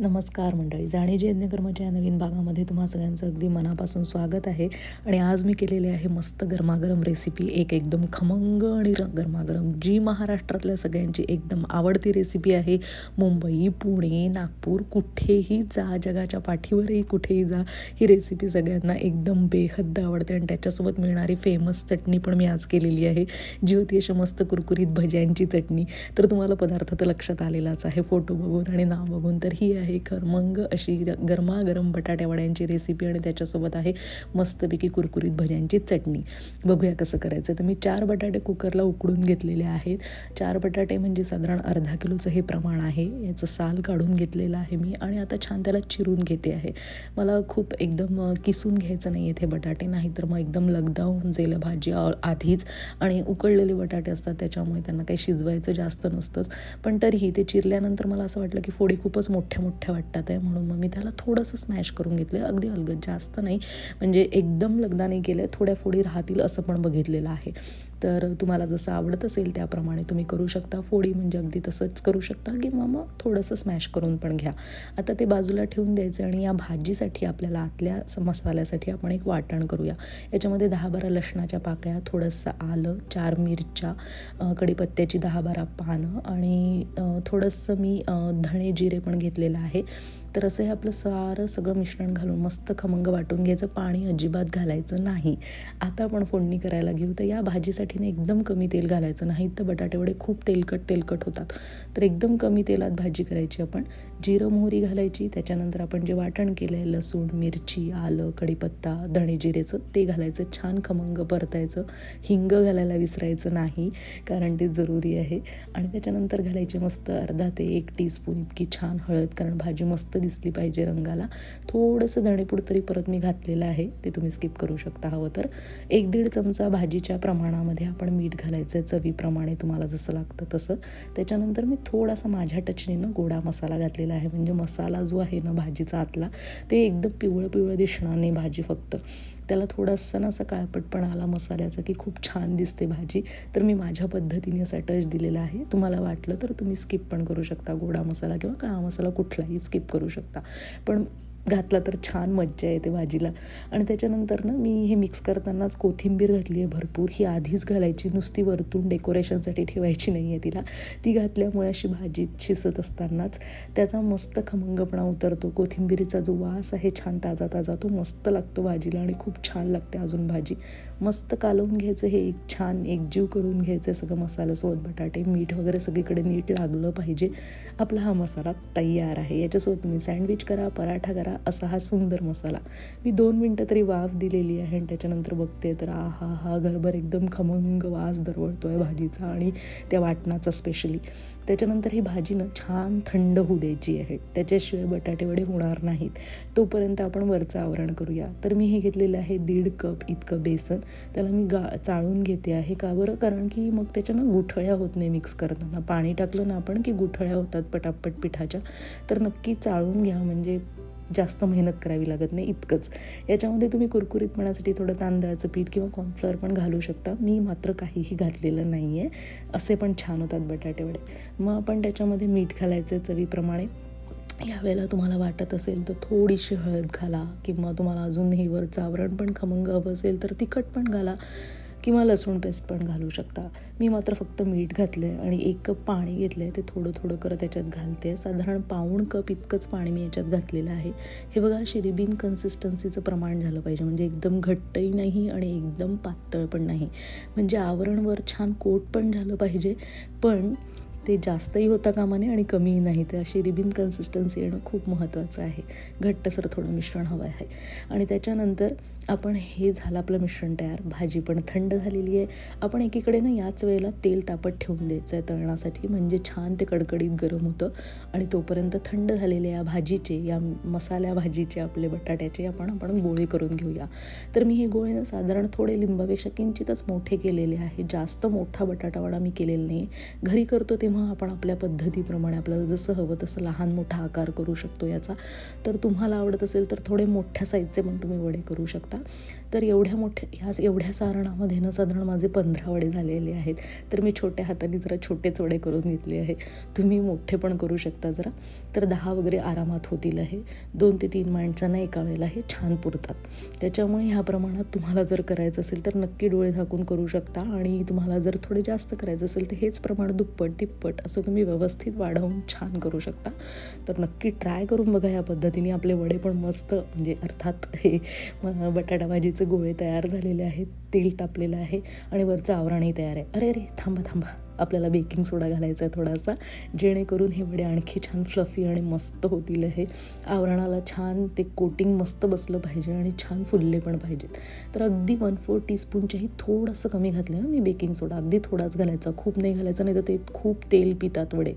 नमस्कार मंडळी. जाणी जे यज्ञकर्माच्या या नवीन भागामध्ये तुम्हा सगळ्यांचं अगदी मनापासून स्वागत आहे. आणि आज मी केलेली आहे मस्त गरमागरम रेसिपी एक एकदम खमंग आणि र गरमागरम. जी महाराष्ट्रातल्या सगळ्यांची एकदम आवडती रेसिपी आहे मुंबई पुणे नागपूर कुठेही जा जगाच्या पाठीवरही कुठेही जा ही रेसिपी सगळ्यांना एकदम बेहद्द आवडते आणि त्याच्यासोबत मिळणारी फेमस चटणी पण मी आज केलेली आहे. जी होती अशा मस्त कुरकुरीत भज्यांची चटणी. तर तुम्हाला पदार्थ तर लक्षात आलेलाच आहे. फोटो बघून आणि नाव बघून तर ही आहे. खरमंग अशी गरमागरम बटाट्यावड्यांची रेसिपी आणि त्याच्यासोबत आहे मस्तपैकी कुरकुरीत भज्यांची चटणी. बघूया कसं करायचं. तर मी चार बटाटे कुकरला उकडून घेतलेले आहेत. चार बटाटे म्हणजे साधारण अर्धा किलोचं हे प्रमाण आहे. याचं साल काढून घेतलेलं आहे मी आणि आता छान त्याला चिरून घेते आहे. मला खूप एकदम किसून घ्यायचं नाही आहेत हे बटाटे. नाहीतर मग एकदम लगदा होऊन जाईल भाजी आधीच. आणि उकळलेले बटाटे असतात त्याच्यामुळे त्यांना काही शिजवायचं जास्त नसतंच. पण तरीही ते चिरल्यानंतर मला असं वाटलं की फोडी खूपच मोठ्या मोठ्या वाटतात आहे म्हणून मग मी त्याला थोडंसं स्मॅश करून घेतलं अगदी अलगद जास्त नाही. म्हणजे एकदम लगदा नाही केलं थोड्या फोडी राहतील असं पण बघितलेलं आहे. तर तुम्हाला जसं आवडत असेल त्याप्रमाणे तुम्ही करू शकता. फोडी म्हणजे अगदी तसंच करू शकता किंवा मग थोडंसं स्मॅश करून पण घ्या. आता ते बाजूला ठेवून द्यायचं आणि या भाजीसाठी आपल्याला आतल्या मसाल्यासाठी आपण एक वाटण करूया. याच्यामध्ये दहा बारा लसणाच्या पाकळ्या थोडंसं आलं चार मिरच्या कडीपत्त्याची कढीपत्त्याची दहा बारा पानं आणि थोडंसं मी धणे जिरे पण घेतलेलं आहे. तर असं हे आपलं सारं सगळं मिश्रण घालून मस्त खमंग वाटून घ्यायचं. पाणी अजिबात घालायचं नाही. आता आपण फोडणी करायला घेऊ. तर या भाजीसाठी ना एकदम कमी तेल घालायचं नाही तर बटाटेवडे खूप तेलकट तेलकट होतात. तर एकदम कमी तेलात भाजी करायची आपण. जिरं मोहरी घालायची त्याच्यानंतर आपण जे वाटण केलं आहे लसूण मिरची आलं कढीपत्ता धणे जिरेचं ते घालायचं. छान खमंग परतायचं. हिंग घालायला विसरायचं नाही कारण ते जरुरी आहे. आणि त्याच्यानंतर घालायचे मस्त अर्धा ते एक टीस्पून इतकी छान हळद कारण भाजी मस्त दिसली पाहिजे रंगाला. थोडंसं धणेपूड तरी परत मी घातलेलं आहे ते तुम्ही स्किप करू शकता. हवं तर एक दीड चमचा भाजीच्या प्रमाणामध्ये आपण मीठ घालायचं आहे चवीप्रमाणे तुम्हाला जसं लागतं तसं. त्याच्यानंतर मी थोडासा माझ्या टचनीनं गोडा मसाला घातलेला आहे. म्हणजे मसाला जो आहे ना भाजीचा आतला ते एकदम पिवळं पिवळं दिसणार नाही भाजी फक्त. त्याला थोडासा ना असा काळपटपणा आला मसाल्याचा की खूप छान दिसते भाजी. तर मी माझ्या पद्धतीने असा टच दिलेला आहे. तुम्हाला वाटलं तर तुम्ही स्किप पण करू शकता गोडा मसाला किंवा काळा मसाला कुठलाही स्किप करू शकता. पण घातला तर छान मज्जा येते भाजीला. आणि त्याच्यानंतर ना मी हे मिक्स करतानाच कोथिंबीर घातली आहे भरपूर. ही आधीच घालायची नुसती वरतून डेकोरेशनसाठी ठेवायची नाही आहे तिला. ती घातल्यामुळे अशी भाजी शिजत असतानाच त्याचा मस्त खमंगपणा उतरतो. कोथिंबीरीचा जो वास आहे छान ताजा ताजा तो मस्त लागतो भाजीला आणि खूप छान लागते अजून भाजी. मस्त कालवून घ्यायचं हे एक छान एकजीव करून घ्यायचं सगळं मसाल्यासोबत बटाटे मीठ वगैरे सगळीकडे नीट लागलं पाहिजे. आपला हा मसाला तयार आहे. याच्यासोबत तुम्ही सँडविच करा पराठा करा असा हा सुंदर मसाला. मी दोन मिनटं तरी वाफ दिलेली आहे आणि त्याच्यानंतर बघते तर आ हा हा घरभर एकदम खमंग वास दरवळतो आहे भाजीचा आणि त्या वाटणाचा स्पेशली त्याच्यानंतर ही भाजी ना छान थंड होऊ द्यायची आहे. त्याच्याशिवाय बटाटे वडे होणार नाहीत. तोपर्यंत आपण वरचं आवरण करूया. तर मी हे घेतलेलं आहे दीड कप इतकं बेसन. त्याला मी गा चाळून घेते आहे का बरं? कारण की मग त्याच्यानं गुठळ्या होत नाही मिक्स करताना. पाणी टाकलं ना आपण की गुठळ्या होतात पटापट पिठाच्या. तर नक्की चाळून घ्या म्हणजे जास्त मेहनत करावी लागत नाही इतकंच. याच्यामध्ये तुम्ही कुरकुरीतपणासाठी थोडं तांदळाचं पीठ किंवा कॉर्नफ्लॉवर पण घालू शकता. मी मात्र काहीही घातलेलं नाही आहे असे पण छान होतात बटाटेवडे मग आपण त्याच्यामध्ये मीठ घालायचं चवीप्रमाणे. यावेळेला तुम्हाला वाटत असेल तर थोडीशी हळद घाला किंवा तुम्हाला अजून हे वरचं आवरण पण खमंग हवं असेल तर तिखट पण घाला. किंवा लसूण पेस्ट पण घालू शकता. मी मात्र फक्त मीठ घातलं आहे आणि एक कप पाणी घेतलं आहे ते थोडं थोडं करत त्याच्यात घालते. साधारण पाऊण कप इतकंच पाणी मी याच्यात घातलेलं आहे. हे बघा शिरीबीन कन्सिस्टन्सीचं प्रमाण झालं पाहिजे. म्हणजे एकदम घट्टही नाही आणि एकदम पातळ पण नाही. म्हणजे आवरणवर छान कोट पण झालं पाहिजे. पण ते जास्तही होता कामाने आणि कमीही नाही. तर अशी रिबिन कन्सिस्टन्सी येणं खूप महत्त्वाचं आहे. घट्टसर थोडं मिश्रण हवं आहे. आणि त्याच्यानंतर आपण हे झालं आपलं मिश्रण तयार भाजी पण थंड झालेली आहे. आपण एकीकडे ना याच वेळेला तेल तापत ठेवून द्यायचं आहे तळणासाठी म्हणजे छान ते कडकडीत गरम होतं आणि तोपर्यंत थंड झालेल्या या भाजीचे या मसाल्या भाजीचे आपले बटाट्याचे आपण आपण गोळे करून घेऊया. तर मी हे गोळे ना साधारण थोडे लिंबापेक्षा किंचितच मोठे केलेले आहे. जास्त मोठा बटाटावडा मी केलेला नाही. घरी करतो तेव्हा आपण आपल्या पद्धतीप्रमाणे आपल्याला जसं हवं तसं लहान मोठा आकार करू शकतो याचा. तर तुम्हाला आवडत असेल तर थोडे मोठ्या साईजचे पण तुम्ही वडे करू शकता. तर एवढ्या मोठ्या ह्या एवढ्या सारणामध्ये ना साधारण माझे पंधरा वडे झालेले आहेत. तर मी छोट्या हाताने जरा छोटेच वडे करून घेतले आहे. तुम्ही मोठे पण करू शकता जरा. तर दहा वगैरे आरामात होतील आहे. दोन ते तीन माणसांना एका वेळेला हे छान पुरतात. त्याच्यामुळे ह्या प्रमाणात तुम्हाला जर करायचं असेल तर नक्की डोळे झाकून करू शकता आणि तुम्हाला जर थोडे जास्त करायचं असेल तर हेच प्रमाण दुप्पट तिप्पट असं तुम्ही व्यवस्थित वाढवून छान करू शकता. तर नक्की ट्राय करून बघा या पद्धतीने. आपले वडे पण मस्त म्हणजे अर्थात हे बट बटाटा भाजीचे गोळे तयार झालेले आहेत तेल तापलेलं आहे आणि वरचं आवरणही तयार आहे. अरे अरे थांबा थांबा. आपल्याला बेकिंग सोडा घालायचा आहे थोडासा. जेणेकरून हे वडे आणखी छान फ्लफी आणि मस्त होतील हे. आवरणाला छान ते कोटिंग मस्त बसलं पाहिजे आणि छान फुलले पण पाहिजेत. तर अगदी वन फोर टीस्पूनच्याही थोडंसं कमी घातलं मी बेकिंग सोडा. अगदी थोडाच घालायचा खूप नाही घालायचा नाही तर ते खूप तेल पितात वडे.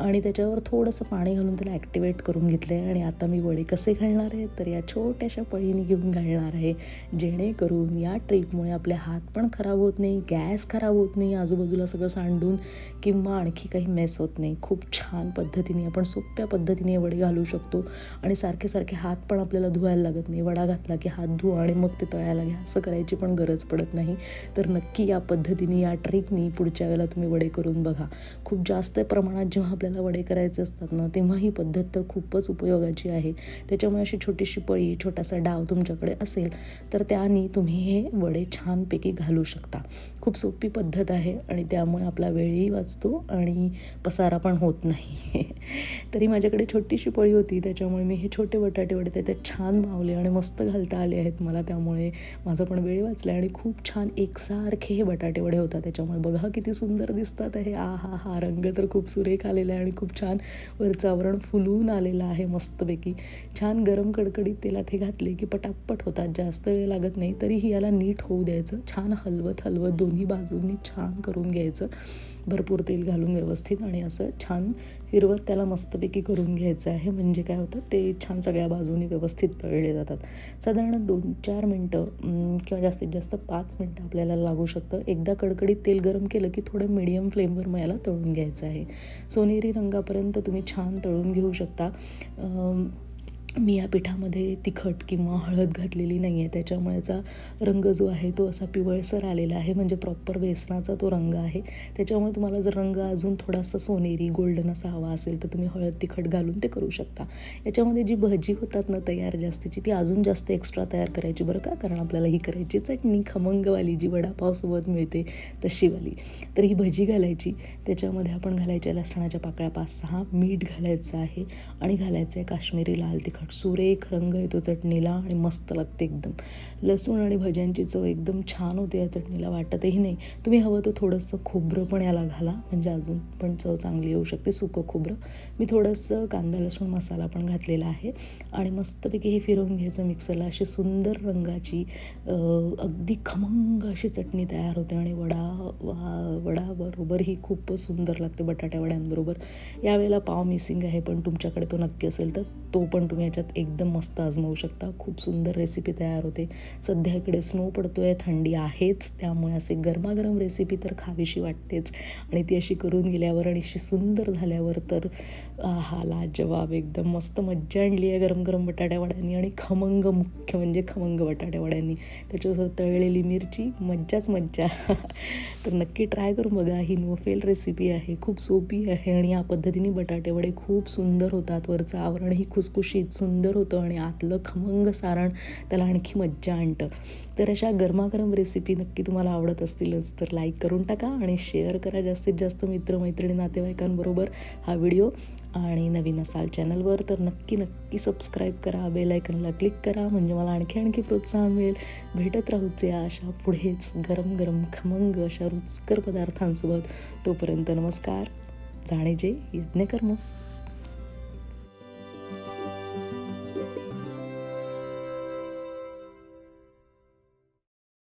आणि त्याच्यावर थोडंसं पाणी घालून त्याला ॲक्टिवेट करून घेतलं आहे आणि आता मी वडे कसे घालणार आहे? तर या छोट्याशा पळीने घेऊन घालणार आहे. जेणेकरून या ट्रीपमुळे आपले हात पण खराब होत नाही गॅस खराब होत नाही आजूबाजूला सगळं सांडून किंवा आणखी काही मेस होत नाही. खूप छान पद्धतीने आपण सोप्या पद्धतीने वडे घालू शकतो. आणि सारखे सारखे हात पण आपल्याला धुवायला लागत नाही. वडा घातला की हात धुवा आणि मग ते तळायला घ्या. असं करायची पण गरज पडत नाही. तर नक्की या पद्धतीने या ट्रिकनी पुढच्या वेळेला तुम्ही वडे करून बघा. खूप जास्त प्रमाणात जेव्हा आपल्याला वडे करायचे असतात ना तेव्हा ही पद्धत तर खूपच उपयोगाची आहे. त्याच्यामुळे अशी छोटीशी पळी छोटासा डाव तुमच्याकडे असेल तर त्याने तुम्ही हे वडे छानपैकी घालू शकता. खूप सोपी पद्धत आहे आणि त्यामुळे आपला वेळही वाचतो आणि पसारा पण होत नाही. तरी माझ्याकडे छोटीशी पळी होती त्याच्यामुळे मी हे छोटे बटाटे वडे त्याच्यात छान मावले आणि मस्त घालता आले आहेत मला. त्यामुळे माझा पण वेळ वाचला आणि खूप छान एकसारखे हे बटाटे वडे होतात. त्याच्यामुळे बघा किती सुंदर दिसतात हे. आ हा हा रंग तर खूप सुरेख आलेला आहे. आणि खूप छान वरचं आवरण फुलून आलेलं आहे मस्तपैकी. छान गरम कडकडीत तेलात हे घातले की पटापट होतात. जास्त वेळ लागत नाही तरीही याला नीट होऊ द्यायचं. छान हलवत हलवत दोन्ही बाजूंनी छान करून घ्यायचं. भरपूर तेल घालून व्यवस्थित आणि असं छान फिरवत त्याला मस्तपैकी करून घ्यायचं आहे. म्हणजे काय होतं ते छान सगळ्या बाजूनी व्यवस्थित तळले जातात. साधारण दोन चार मिनटं किंवा जास्तीत जास्त पाच मिनटं आपल्याला लागू शकतं. एकदा कडकडीत तेल गरम केलं की थोडं मिडियम फ्लेमवर मग याला तळून घ्यायचं आहे. सोनेरी रंगापर्यंत तुम्ही छान तळून घेऊ शकता. मी या पिठामध्ये तिखट किंवा हळद घातलेली नाही आहे त्याच्यामुळेचा रंग जो आहे तो असा पिवळसर आलेला आहे. म्हणजे प्रॉपर बेसनाचा तो रंग आहे. त्याच्यामुळे तुम्हाला जर रंग अजून थोडासा सोनेरी गोल्डन असा हवा असेल तर तुम्ही हळद तिखट घालून ते करू शकता. याच्यामध्ये जी भजी होतात ना तयार जास्तीची ती अजून जास्त एक्स्ट्रा तयार करायची बरं का? कारण आपल्याला ही करायची चटणी खमंगवाली जी वडापावसोबत मिळते तशीवाली. तर ही भजी घालायची. त्याच्यामध्ये आपण घालायच्या लसणाच्या पाकळ्या पाच सहा मीठ घालायचं आहे. आणि घालायचं आहे काश्मीरी लाल तिखट. सुरेख रंग येतो चटणीला आणि मस्त लागते एकदम. लसूण आणि भज्यांची चव एकदम छान होते या चटणीला वाटतही नाही. तुम्ही हवं तर थोडंसं खोबरं पण याला घाला म्हणजे अजून पण चव चांगली येऊ शकते सुकं खोबरं. मी थोडंसं कांदा लसूण मसाला पण घातलेला आहे. आणि मस्तपैकी हे फिरवून घ्यायचं मिक्सरला अशी सुंदर रंगाची अगदी खमंग अशी चटणी तयार होते आणि वडा वा वडाबरोबर ही खूपच सुंदर लागते बटाट्या वड्यांबरोबर. यावेळेला पाव मिसिंग आहे पण तुमच्याकडे तो नक्की असेल तर तो पण तुम्ही त्याच्यात एकदम मस्त आजमावू शकता. खूप सुंदर रेसिपी तयार होते. सध्या इकडे स्नो पडतो आहे थंडी आहेच. त्यामुळे असे गरमागरम रेसिपी तर खावीशी वाटतेच. आणि ती अशी करून गेल्यावर आणि अशी सुंदर झाल्यावर तर हा लाजवाब एकदम मस्त मज्जा आणली आहे गरम गरम बटाट्यावड्यांनी. आणि खमंग मुख्य म्हणजे खमंग बटाट्यावड्यांनी. त्याच्यासोबत तळलेली मिरची मज्जाच मज्जा. तर नक्की ट्राय करून बघा. ही नो फेल रेसिपी आहे. खूप सोपी आहे आणि या पद्धतीने बटाटेवडे खूप सुंदर होतात वरचं आवरणही खुसखुशीत सुंदर होतं आणि आतलं खमंग सारण त्याला आणखी मज्जा आणतं. तर अशा गरमागरम रेसिपी नक्की तुम्हाला आवडत असतीलच तर लाईक करून टाका आणि शेअर करा जास्तीत जास्त मित्रमैत्रिणी नातेवाईकांबरोबर हा व्हिडिओ आणि नवीन असाल चॅनलवर तर नक्की नक्की सबस्क्राईब करा बेल आयकनला क्लिक करा म्हणजे मला आणखी आणखी प्रोत्साहन मिळेल. भेटत राहूचे अशा पुढेच गरम गरम खमंग अशा रुचकर पदार्थांसोबत. तोपर्यंत नमस्कार जाणे जे यज्ञकर्म.